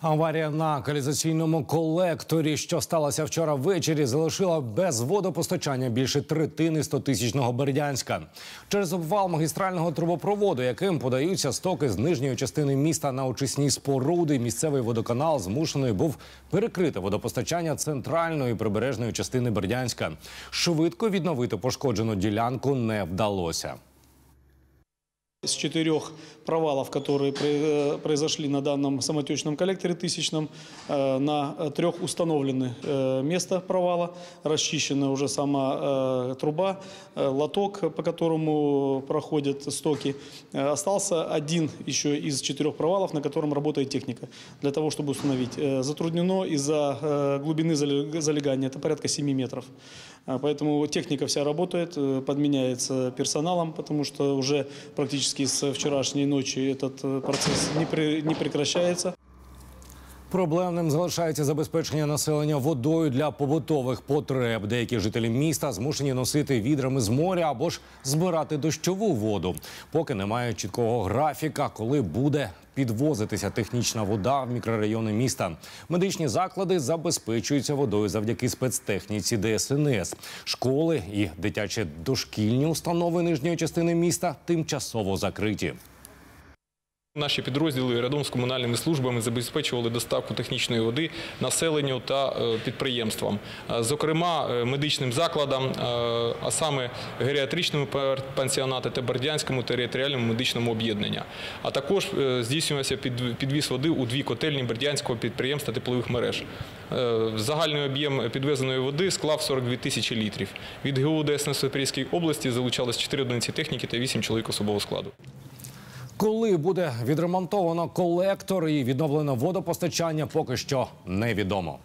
Аварія на каналізаційному колекторі, що сталося вчора ввечері, залишила без водопостачання більше третини 100-тисячного Бердянська. Через обвал магістрального трубопроводу, яким подаються стоки з нижньої частини міста на очисні споруди, місцевий водоканал змушений був перекрити водопостачання центральної прибережної частини Бердянська. Швидко відновити пошкоджену ділянку не вдалося. С четырех провалов, которые э, произошли на данном самотечном коллекторе тысячном, э, на трех установлены э, место провала, расчищена уже сама труба, лоток, по которому проходят стоки. Остался один еще из четырех провалов, на котором работает техника, для того, чтобы установить. Затруднено из-за глубины зале- залегания, это порядка 7 метров. Поэтому техника вся работает, подменяется персоналом, потому что уже практически с вчерашней ночи этот э, процесс не, при, не прекращается. Проблемним залишається забезпечення населення водою для побутових потреб. Деякі жителі міста змушені носити відрами з моря або ж збирати дощову воду. Поки немає чіткого графіка, коли буде підвозитися технічна вода в мікрорайони міста. Медичні заклади забезпечуються водою завдяки спецтехніці ДСНС. Школи і дитячі дошкільні установи нижньої частини міста тимчасово закриті. Наші підрозділи рядом з комунальними службами забезпечували доставку технічної води населенню та е, підприємствам, Е, зокрема е, медичним закладам, а саме геріатричному пансіонату та Бердянському територіальному медичному об'єднанню. А також здійснювався під- підвіз води у дві котельні Бердянського підприємства теплових мереж. Загальний об'єм підвезеної води склав 42 тисячі літрів. Від ГУ ДСНС Запорізькій області залучалось 4 одиниці техніки та 8 чоловік особового складу. Коли буде відремонтовано колектор і відновлено водопостачання, поки що невідомо.